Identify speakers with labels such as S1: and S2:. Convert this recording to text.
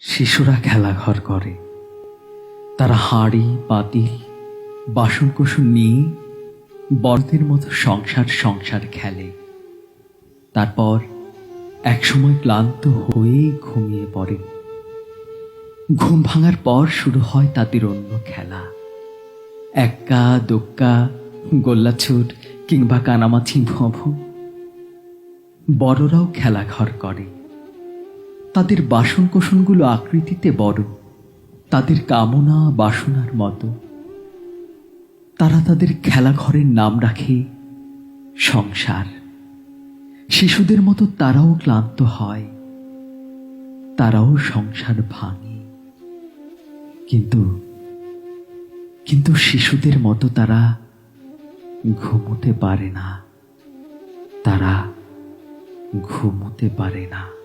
S1: শিশুরা খেলাঘর করে। তারা হাঁড়ি পাতিল বাসনকোসন নিয়ে বড়দের মতো সংসার সংসার খেলে। তারপর একসময় ক্লান্ত হয়ে ঘুমিয়ে পড়ে। ঘুম ভাঙার পর শুরু হয় তাদের অন্য খেলা। এক্কা, দোক্কা, গোল্লাছুট কিংবা কানামাছি ভোঁ বড়রাও খেলাঘর করে। তাদের বাসন কোসনগুলো আকৃতিতে বড়, তাদের কামনা বাসনার মতো। তারা তাদের খেলাঘরের নাম রাখে সংসার। শিশুদের মতো তারাও ক্লান্ত হয়, তারাও সংসার ভাঙে। কিন্তু কিন্তু শিশুদের মতো তারা ঘুমোতে পারে না, তারা ঘুমোতে পারে না।